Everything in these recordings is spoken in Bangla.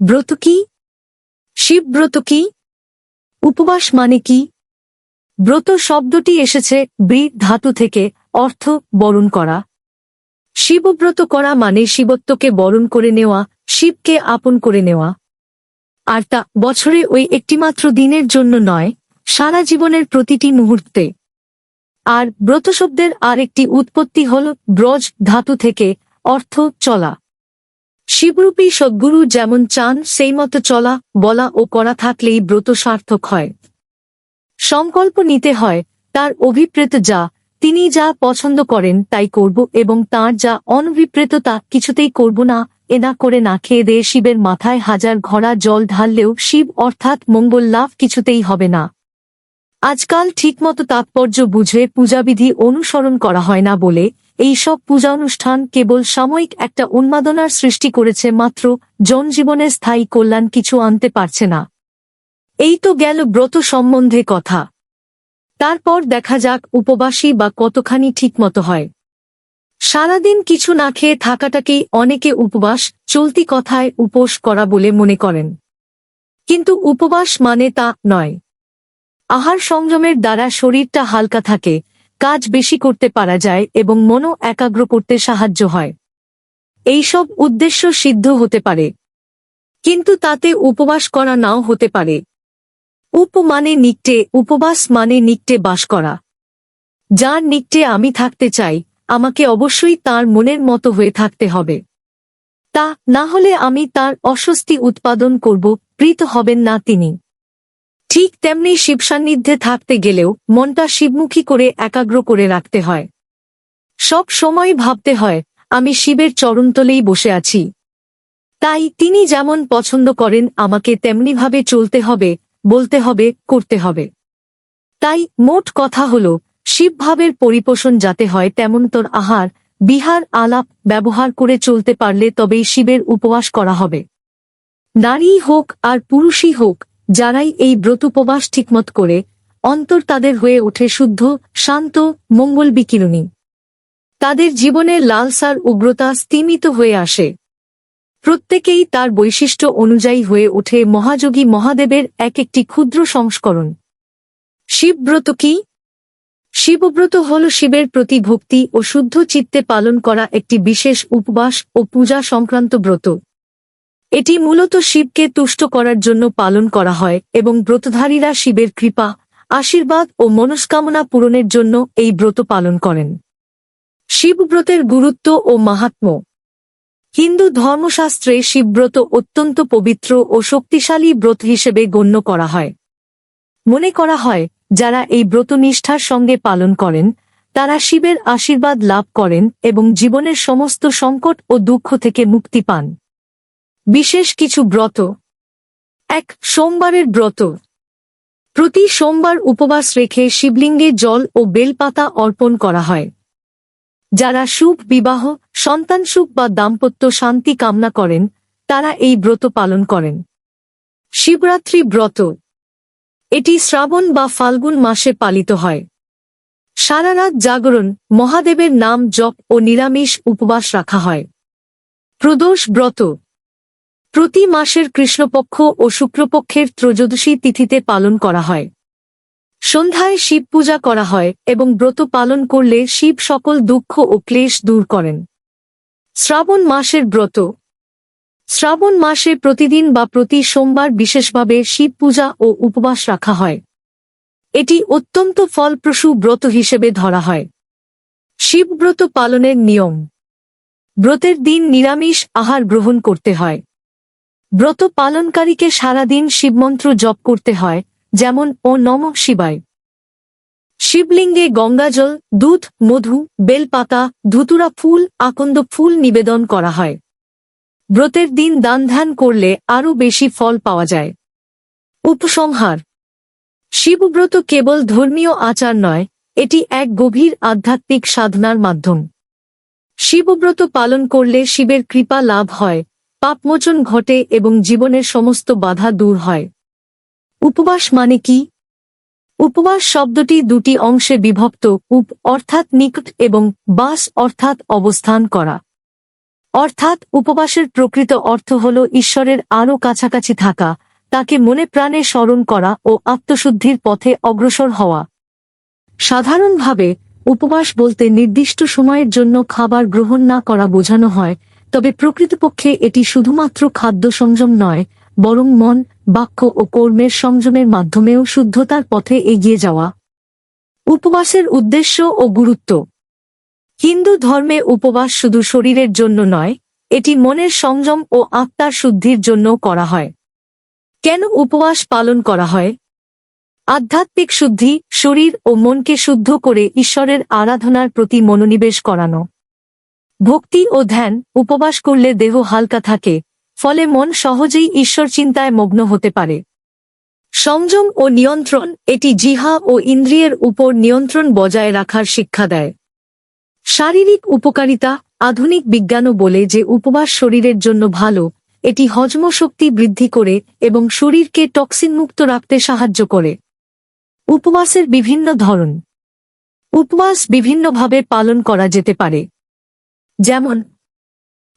ব্রত কি? শিব ব্রত কি? উপবাস মানে কি? ব্রত শব্দটি এসেছে বৃ ধাতু থেকে অর্থ বরণ করা। শিবব্রত করা মানে শিবত্বকে বরণ করে নেওয়া, শিবকে আপন করে নেওয়া। আর তা বছরে ওই একটিমাত্র দিনের জন্য নয়, সারা জীবনের প্রতিটি মুহূর্তে। আর ব্রত শব্দের আরেকটি উৎপত্তি হল ব্রজ ধাতু থেকে অর্থ চলা। শিবরূপী সদ্গুরু যেমন চান, সেই মতো চলা, বলা ও করা থাকলেই ব্রত সার্থক হয়। সংকল্প নিতে হয়, তার অভিপ্রেত যা, তিনি যা পছন্দ করেন তাই করব এবং তার যা অনভিপ্রেত তা কিছুতেই করব না, এ না করে না খেয়ে দিয়ে শিবের মাথায় হাজার ঘড়া জল ঢাললেও শিব অর্থাৎ মঙ্গল লাভ কিছুতেই হবে না। আজকাল ঠিকমতো তাৎপর্য বুঝে পূজাবিধি অনুসরণ করা হয় না বলে এই সব পূজা অনুষ্ঠান কেবল সাময়িক একটা উন্মাদনার সৃষ্টি করেছে মাত্র জনজীবনের স্থায়ী কল্যাণ কিছু আনতে পারছে না। এই তো গেল ব্রত সম্বন্ধে কথা। তারপর দেখা যাক উপবাসী বা কতখানি ঠিকমতো হয়। সারাদিন কিছু না খেয়ে থাকাটাকেই অনেকে উপবাস, চলতি কথায় উপোস করা বলে মনে করেন। কিন্তু উপবাস মানে তা নয়। আহার সংযমের দ্বারা শরীরটা হালকা থাকে, কাজ বেশি করতে পারা যায় এবং মনও একাগ্র করতে সাহায্য হয়। এইসব উদ্দেশ্য সিদ্ধ হতে পারে। কিন্তু তাতে উপবাস করা নাও হতে পারে। উপ মানে নিকটে, উপবাস মানে নিকটে বাস করা। যার নিকটে আমি থাকতে চাই, আমাকে অবশ্যই তার মনের মতো হয়ে থাকতে হবে। তা না হলে আমি তার অস্বস্তি উৎপাদন করব, প্রীত হবেন না তিনি। ঠিক তেমনি শিব সান্নিধ্যে থাকতে গেলেও মনটা শিবমুখী করে একাগ্র করে রাখতে হয়। সব সময় ভাবতে হয়, আমি শিবের চরণতলেই বসে আছি। তাই তিনি যেমন পছন্দ করেন, আমাকে তেমনিভাবে চলতে হবে, বলতে হবে, করতে হবে। তাই মোট কথা হল, শিবভাবের পরিপোষণ যাতে হয় তেমন তোর আহার, বিহার আলাপ ব্যবহার করে চলতে পারলে তবেই শিবের উপবাস করা হবে। নারী হোক আর পুরুষই হোক যারাই এই ব্রতোপবাস ঠিকমত করে, অন্তর তাদের হয়ে ওঠে শুদ্ধ, শান্ত, মঙ্গল বিকিরণী। তাদের জীবনে লালসার উগ্রতা স্তিমিত হয়ে আসে। প্রত্যেকেই তার বৈশিষ্ট্য অনুযায়ী হয়ে ওঠে মহাযোগী মহাদেবের এক একটি ক্ষুদ্র সংস্করণ। শিবব্রত কি? শিবব্রত হল শিবের প্রতি ভক্তি ও শুদ্ধ চিত্তে পালন করা একটি বিশেষ উপবাস ও পূজা সংক্রান্ত ব্রত। এটি মূলত শিবকে তুষ্ট করার জন্য পালন করা হয় এবং ব্রতধারীরা শিবের কৃপা, আশীর্বাদ ও মনস্কামনা পূরণের জন্য এই ব্রত পালন করেন। শিবব্রতের গুরুত্ব ও মাহাত্ম্য হিন্দু ধর্মশাস্ত্রে শিবব্রত অত্যন্ত পবিত্র ও শক্তিশালী ব্রত হিসেবে গণ্য করা হয়। মনে করা হয়, যারা এই ব্রত নিষ্ঠার সঙ্গে পালন করেন, তারা শিবের আশীর্বাদ লাভ করেন এবং জীবনের সমস্ত সংকট ও দুঃখ থেকে মুক্তি পান। বিশেষ কিছু ব্রত। এক, সোমবারের ব্রত। প্রতি সোমবার উপবাস রেখে শিবলিঙ্গে জল ও বেলপাতা অর্পণ করা হয়। যারা সুখ বিবাহ, সন্তান সুখ বা দাম্পত্য শান্তি কামনা করেন, তারা এই ব্রত পালন করেন। শিবরাত্রি ব্রত। এটি শ্রাবণ বা ফাল্গুন মাসে পালিত হয়। সারারাত জাগরণ, মহাদেবের নাম জপ ও নিরামিষ উপবাস রাখা হয়। প্রদোষ ব্রত। প্রতি মাসের কৃষ্ণপক্ষ ও শুক্রপক্ষের ত্রয়োদশী তিথিতে পালন করা হয়। সন্ধ্যায় শিব পূজা করা হয় এবং ব্রত পালন করলে শিব সকল দুঃখ ও ক্লেশ দূর করেন। শ্রাবণ মাসের ব্রত। শ্রাবণ মাসে প্রতিদিন বা প্রতি সোমবার বিশেষভাবে শিব পূজা ও উপবাস রাখা হয়। এটি অত্যন্ত ফলপ্রসূ ব্রত হিসেবে ধরা হয়। শিবব্রত পালনের নিয়ম। ব্রতের দিন নিরামিষ আহার গ্রহণ করতে হয়। ব্রত পালনকারীকে সারাদিন শিবমন্ত্র জপ করতে হয়, যেমন, ও নম শিবায়। শিবলিঙ্গে গঙ্গাজল দুধ, মধু, বেলপাতা, ধুতুরা ফুল, আকন্দ ফুল নিবেদন করা হয়। ব্রতের দিন দান ধ্যান করলে আরও বেশি ফল পাওয়া যায়। উপসংহার। শিবব্রত কেবল ধর্মীয় আচার নয়, এটি এক গভীর আধ্যাত্মিক সাধনার মাধ্যম। শিবব্রত পালন করলে শিবের কৃপা লাভ হয় পাপমোচন ঘটে এবং জীবনের সমস্ত বাধা দূর হয়। উপবাস মানে কি? উপবাস শব্দটি দুটি অংশে বিভক্ত, উপ অর্থাৎ নিকট এবং বাস অর্থাৎ অবস্থান করা। অর্থাৎ উপবাসের প্রকৃত অর্থ হল ঈশ্বরের আরও কাছাকাছি থাকা, তাকে মনে প্রাণে স্মরণ করা ও আত্মশুদ্ধির পথে অগ্রসর হওয়া। সাধারণভাবে, উপবাস বলতে নির্দিষ্ট সময়ের জন্য খাবার গ্রহণ না করা বোঝানো হয় তবে প্রকৃতপক্ষে এটি শুধুমাত্র খাদ্য সংযম নয়, বরং মন, বাক্য ও কর্মের সংযমের মাধ্যমেও শুদ্ধতার পথে এগিয়ে যাওয়া। উপবাসের উদ্দেশ্য ও গুরুত্ব। হিন্দু ধর্মে উপবাস শুধু শরীরের জন্য নয়, এটি মনের সংযম ও আত্মার শুদ্ধির জন্য করা হয়। কেন উপবাস পালন করা হয়? আধ্যাত্মিক শুদ্ধি, শরীর ও মনকে শুদ্ধ করে ঈশ্বরের আরাধনার প্রতি মনোনিবেশ করানো। ভক্তি ও ধ্যান উপবাস করলে দেহ হালকা থাকে, ফলে মন সহজেই ঈশ্বর চিন্তায় মগ্ন হতে পারে। সংযম ও নিয়ন্ত্রণ এটি জিহা ও ইন্দ্রিয়ের উপর নিয়ন্ত্রণ বজায় রাখার শিক্ষা দেয়। শারীরিক উপকারিতা, আধুনিক বিজ্ঞানও বলে যে উপবাস শরীরের জন্য ভালো, এটি হজম শক্তি বৃদ্ধি করে এবং শরীরকে টক্সিন মুক্ত রাখতে সাহায্য করে। উপবাসের বিভিন্ন ধরন। উপবাস বিভিন্নভাবে পালন করা যেতে পারে। যেমন,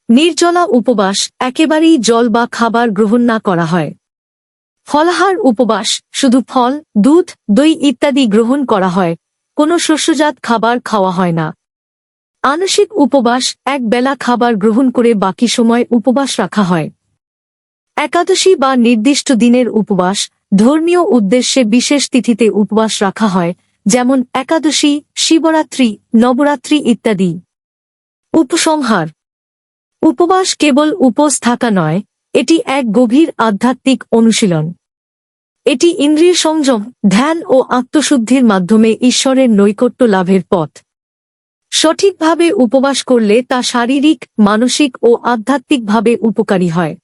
নির্জলা উপবাস একেবারেই জল বা খাবার গ্রহণ না করা হয়। ফলাহার উপবাস শুধু ফল, দুধ, দই ইত্যাদি গ্রহণ করা হয়, কোনো শস্যজাত খাবার খাওয়া হয় না। আনসিক উপবাস এক বেলা খাবার গ্রহণ করে বাকি সময় উপবাস রাখা হয়। একাদশী বা নির্দিষ্ট দিনের উপবাস ধর্মীয় উদ্দেশ্যে বিশেষ তিথিতে উপবাস রাখা হয়, যেমন একাদশী, শিবরাত্রি, নবরাত্রি ইত্যাদি। উপসংহার। উপবাস কেবল উপোস থাকা নয়, এটি এক গভীর আধ্যাত্মিক অনুশীলন। এটি ইন্দ্রিয় সংযম, ধ্যান ও আত্মশুদ্ধির মাধ্যমে ঈশ্বরের নৈকট্য লাভের পথ। সঠিকভাবে উপবাস করলে তা শারীরিক, মানসিক ও আধ্যাত্মিকভাবে উপকারী হয়।